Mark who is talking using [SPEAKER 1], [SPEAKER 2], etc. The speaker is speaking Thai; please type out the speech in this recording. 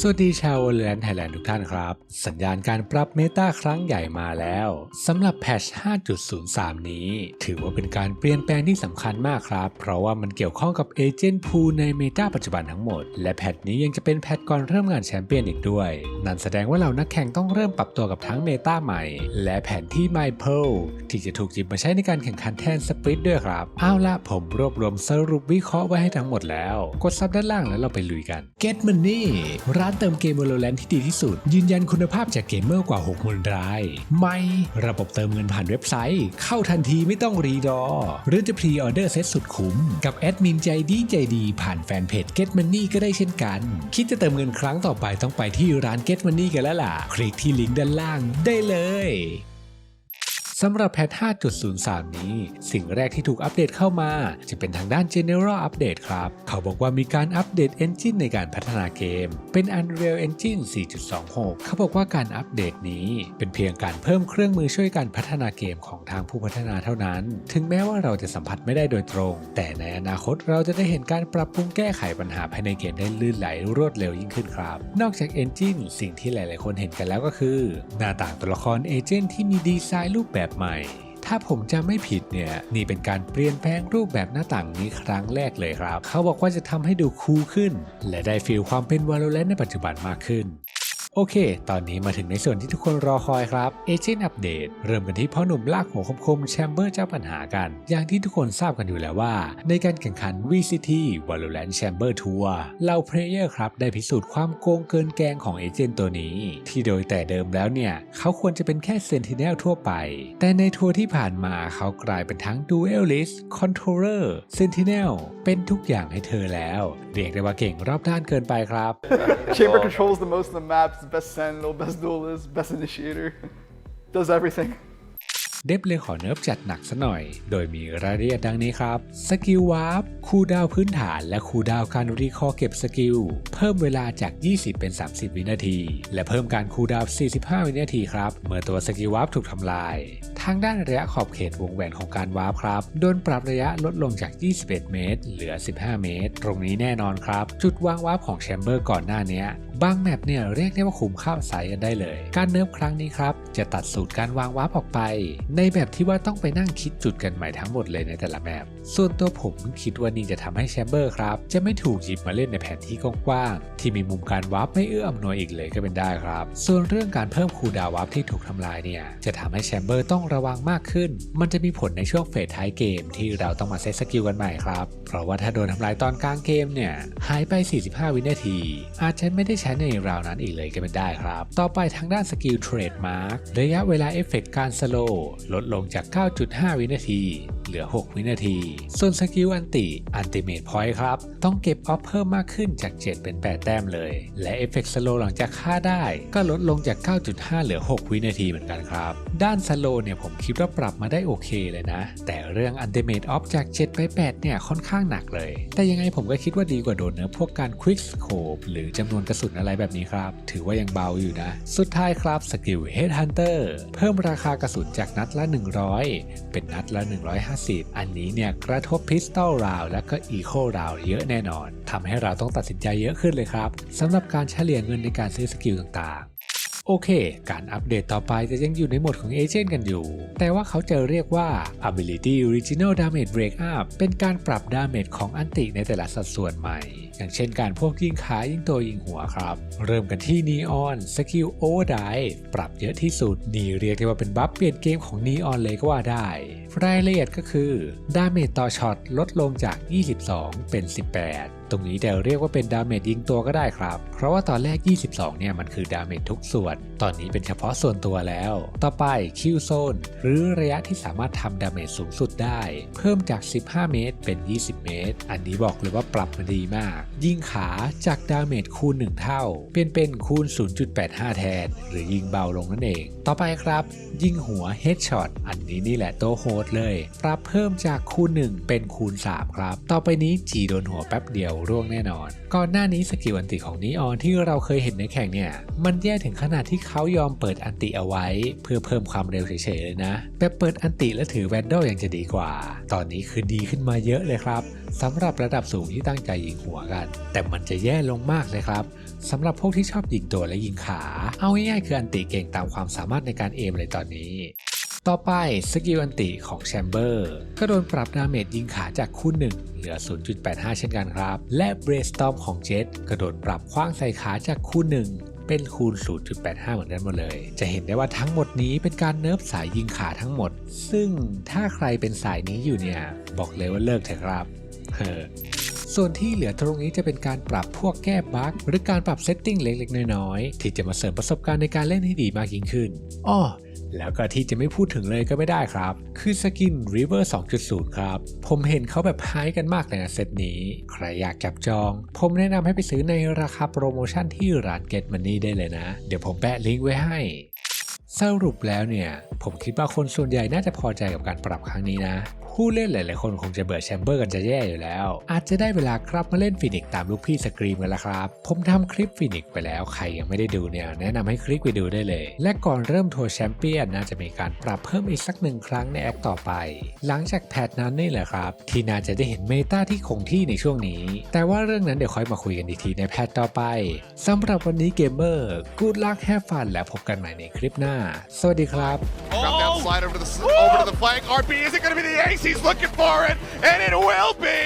[SPEAKER 1] สวัสดีชาววอลเลนไทยแลนด์ทุกท่านครับ สัญญาณการปรับเมตาครั้งใหญ่มาแล้วสำหรับแพทช5.03 นี้ ถือว่าเป็นการเปลี่ยนแปลงที่สำคัญมากครับ เพราะว่ามันเกี่ยวข้องกับเอเจนต์พูในเมตาปัจจุบันทั้งหมด และแพทนี้ยังจะเป็นแพทก่อนเริ่มงานแชมเปี้ยนอีกด้วย นั่นแสดงว่าเหล่านักแข่งต้องเริ่มปรับตัวกับทั้งเมตาใหม่ และแผนที่ไมเพลที่จะถูกหยิบมาใช้ในการแข่งขันแทนสปริตด้วยครับเอาละผมรวบรวมสรุปวิเคราะห์ไว้ให้ทั้งหมดแล้ว กดซับด้านล่างแล้วเราไปลุยกัน Get Money รานเติมเกม Valorant ที่ดีที่สุด ยืนยันคุณภาพจากเกมเมอร์กว่า60,000ราย ไม่ระบบเติมเงินผ่านเว็บไซต์ เข้าทันทีไม่ต้องรีดอ หรือจะพรีออเดอร์เซ็ตสุดคุ้ม กับแอดมินใจดีใจดี ผ่านแฟนเพจ Get Money ก็ได้เช่นกัน คิดจะเติมเงินครั้งต่อไปต้องไปที่ร้าน Get Money กันแล้วล่ะ คลิกที่ลิงก์ด้านล่างได้เลย สำหรับแพท 5.03 นี้ สิ่งแรกที่ถูกอัปเดตเข้ามา จะเป็นทางด้าน General Update ครับ เขาบอกว่ามีการอัปเดต Engine ในการพัฒนาเกม เป็น Unreal Engine 4.26 เขาบอกว่าการอัปเดตนี้เป็นเพียงการเพิ่มเครื่องมือช่วยการพัฒนาเกมของทางผู้พัฒนาเท่านั้น ถึงแม้ว่าเราจะสัมผัสไม่ได้โดยตรง แต่ในอนาคตเราจะได้เห็นการปรับปรุงแก้ไขปัญหาภายในเกมได้ลื่นไหลรวดเร็วยิ่งขึ้นครับ นอกจาก Engine สิ่งที่หลาย ๆ คนเห็นกันแล้วก็คือ หน้าต่างตัวละครเอเจนต์ที่มีดีไซน์รูปแบบใหม่ ถ้าผมจะไม่ผิดเนี่ยนี่เป็นการเปลี่ยนแปลงรูปแบบหน้าต่างนี้ครั้งแรกเลยครับ เขาบอกว่าจะทำให้ดูคูลขึ้น และได้ฟีลความเป็นวาโลแรนในปัจจุบันมากขึ้น โอเค ตอนนี้มาถึงในส่วนที่ทุกคนรอคอยครับ Agent Update เริ่มกันที่พ่อหนุ่มลากหัวคมๆแชมเบอร์เจ้าปัญหากัน อย่างที่ทุกคนทราบกันอยู่แล้วว่า ในการแข่งขัน VCT Valorant Chamber Tour เหล่าเพลเยอร์ครับ ได้พิสูจน์ความโกงเกินแกงของเอเจนต์ตัวนี้ ที่โดยแต่เดิมแล้วเนี่ย เขาควรจะเป็นแค่เซนติเนลทั่วไป แต่ในทัวร์ที่ผ่านมาเขากลายเป็นทั้ง Duelist Controller Sentinel เป็นทุกอย่างให้เธอแล้ว เรียกได้ว่าเก่งรอบด้านเกินไปครับ
[SPEAKER 2] Chamber controls the most of the maps, best sentinel, best duelist, best initiator. Does everything.
[SPEAKER 1] เดฟเลยขอเนิร์ฟจัดหนักซะหน่อย โดยมีรายละเอียดดังนี้ครับ สกิลวาร์ปคูดาวพื้นฐาน และคูดาวการรีคอร์เก็บสกิล เพิ่มเวลาจาก 20 เป็น 30 วินาที และเพิ่มการคูดาว 45 วินาทีครับ เมื่อตัวสกิลวาร์ปถูกทำลาย ทางด้านระยะขอบเขตวงแหวนของการวาร์ปครับ โดนปรับระยะลดลงจาก 21 เมตร เหลือ 15 เมตร ตรงนี้แน่นอนครับ จุดวางวาร์ปของแชมเบอร์ก่อนหน้านี้บางแมปเนี่ยเรียกได้ว่าคุ้มค่าใสกันได้เลย การเนิร์ฟครั้งนี้ครับ จะตัดสูตรการวางวาร์ปออกไป ในแบบที่ว่าต้องไปนั่งคิดจุดกันใหม่ทั้งหมดเลยในแต่ละแมปส่วนตัวผมคิดว่านี่จะทำให้แชมเบอร์ครับ จะไม่ถูกหยิบมาเล่นในแผนที่กว้างๆที่มีมุมการวาร์ปไม่เอื้ออำนวยอีกเลยก็เป็นได้ครับ ส่วนเรื่องการเพิ่มคูดาววาร์ปที่ถูกทำลายเนี่ยจะทำให้แชมเบอร์ต้องระวังมากขึ้น มันจะมีผลในช่วงเฟสท้ายเกมที่เราต้องมาเซตสกิลกันใหม่ครับ เพราะว่าถ้าโดนทำลายตอนกลางเกมเนี่ยหายไป 45 วินาที อาจจะไม่ได้ใช้ในราวนั้นอีกเลยก็เป็นได้ครับ ต่อไปทางด้านสกิลเทรดมาร์กระยะเวลาเอฟเฟกต์การสโลลดลงจาก 9.5 วินาที เหลือ 6 วินาที ส่วนสกิลอันติอันติเมทพอยต์ครับ ต้องเก็บออฟเพิ่มมากขึ้นจาก 7 เป็น 8 แต้มเลย และเอฟเฟกต์สโลหลังจากฆ่าได้ ก็ลดลงจาก 9.5 เหลือ 6 วินาทีเหมือนกันครับ ด้านสโลเนี่ยผมคิดว่าปรับมาได้โอเคเลยนะ แต่เรื่องอันติเมทออฟจาก 7 ไป 8 เนี่ยค่อนข้างหนักเลย แต่ยังไงผมก็คิดว่าดีกว่าโดนเนื้อพวกการควิกสโคปหรือจำนวนกระสุนอะไรแบบนี้ครับ ถือว่ายังเบาอยู่นะ สุดท้ายครับสกิล Headhunter เพิ่มราคากระสุนจากนัดละ 100 เป็นนัดละ 150 อันนี้เนี่ยกระทบพิสตอลราวและก็อีโคราวเยอะแน่นอนทำให้เราต้องตัดสินใจเยอะขึ้นเลยครับสำหรับการเฉลี่ยเงินในการซื้อสกิลต่างๆ โอเค การอัปเดตต่อไปจะยังอยู่ในโหมดของเอเจนต์กันอยู่ แต่ว่าเขาจะเรียกว่า Ability Original Damage Breakup เป็นการปรับดาเมจของอันติในแต่ละสัดส่วนใหม่ อย่างเช่นการพวกยิงขายิงตัวยิงหัวครับ เริ่มกันที่ Neon สกิล Overdrive ปรับเยอะที่สุด นี่เรียกได้ว่าเป็นบัฟเปลี่ยนเกมของ Neon เลยก็ว่าได้ รายละเอียดก็คือดาเมจต่อช็อตลดลงจาก 22 เป็น 18 ตรงนี้แต่เรียกว่าเป็นดาเมจยิงตัวก็ได้ครับ เพราะว่าตอนแรก 22 เนี่ยมันคือดาเมจทุกส่วน ตอนนี้เป็นเฉพาะส่วนตัวแล้ว ต่อไปคิวโซนหรือระยะที่สามารถทำดาเมจสูงสุดได้ เพิ่มจาก 15 เมตรเป็น 20 เมตร อันนี้บอกเลยว่าปรับมาดีมาก ยิงขาจากดาเมจคูณ 1 เท่า เป็นเป็นคูณ 0.85 แทน หรือยิงเบาลงนั่นเอง ต่อไปครับ ยิงหัวเฮดช็อตอันนี้นี่แหละโตโหดเลย ปรับเพิ่มจากคูณ 1 เป็นคูณ 3 ครับ ต่อไปนี้จีโดนหัวแป๊บเดียวร่วงแน่นอน ก่อนหน้านี้สกิลอันติของนีออนที่เราเคยเห็นในแข่งเนี่ย มันแย่ถึงขนาดที่เขายอมเปิดอันติเอาไว้ เพื่อเพิ่มความเร็วเฉยๆเลยนะแบบเปิดอันติและถือแวนดอลยังจะดีกว่า ตอนนี้คือดีขึ้นมาเยอะเลยครับสำหรับระดับสูงที่ตั้งใจยิงหัวกัน แต่มันจะแย่ลงมากเลยครับสำหรับพวกที่ชอบยิงตัวและยิงขา เอาง่ายๆคืออันติเก่งตามความสามารถในการเอมเลยตอนนี้ ต่อไปสกิลอันติของแชมเบอร์ก็โดนปรับดาเมจยิงขาจากคูณ1เหลือ 0.85 เช่นกันครับ และเบรสตอมของเจ็ตก็โดนปรับคว้างใส่ขาจากคูณ1เป็นคูณ 0.85 เหมือนกันหมดเลย จะเห็นได้ว่าทั้งหมดนี้เป็นการเนิร์ฟสายยิงขาทั้งหมด ซึ่งถ้าใครเป็นสายนี้อยู่เนี่ย บอกเลยว่าเลิกเถอะครับ เฮ้อส่วนที่เหลือตรงนี้จะเป็นการปรับพวกแก้บั๊กหรือการปรับเซตติ้งเล็กๆ น้อยๆ ที่จะมาเสริมประสบการณ์ในการเล่นให้ดีมากยิ่งขึ้น อ้อ แล้วก็ที่จะไม่พูดถึงเลยก็ไม่ได้ครับ คือสกิน River 2.0 ครับ ผมเห็นเขาแบบหายกันมากเลยนะเซตนี้ ใครอยากจับจอง ผมแนะนำให้ไปซื้อในราคาโปรโมชั่นที่ร้าน Get Money ได้เลยนะ เดี๋ยวผมแปะลิงก์ไว้ให้ สรุปแล้วเนี่ย ผมคิดว่าคนส่วนใหญ่น่าจะพอใจกับการปรับครั้งนี้นะ ผู้เล่นหลายๆคนคงจะเบื่อแชมเบอร์กันจะแย่อยู่แล้ว อาจจะได้เวลาครับมาเล่นฟินิกซ์ตามลูกพี่สกรีมกันล้วครับ ผมทำคลิปฟินิกซ์ไปแล้วใครยังไม่ได้ดูเนี่ย แนะนำให้คลิกไปดูได้เลย และก่อนเริ่มทัวร์แชมเปี้ยนน่าจะมีการปรับเพิ่มอีกสักหนึ่งครั้งในแอคต่อไป หลังจากแพทนั้นนี่แหละครับ ที่น่าจะได้เห็นเมตาที่คงที่ในช่วงนี้ แต่ว่าเรื่องนั้นเดี๋ยวค่อยมาคุยกันอีกทีในแพทต่อไปสำหรับวันนี้เกมเมอร์กูดลักแฮฟฟันและพบกันใหม่ในคลิปหน้าสวัสดีครับ
[SPEAKER 3] Drop down slide over to the over to the flank. RB is it going to be the ace? He's looking for it, and it will be.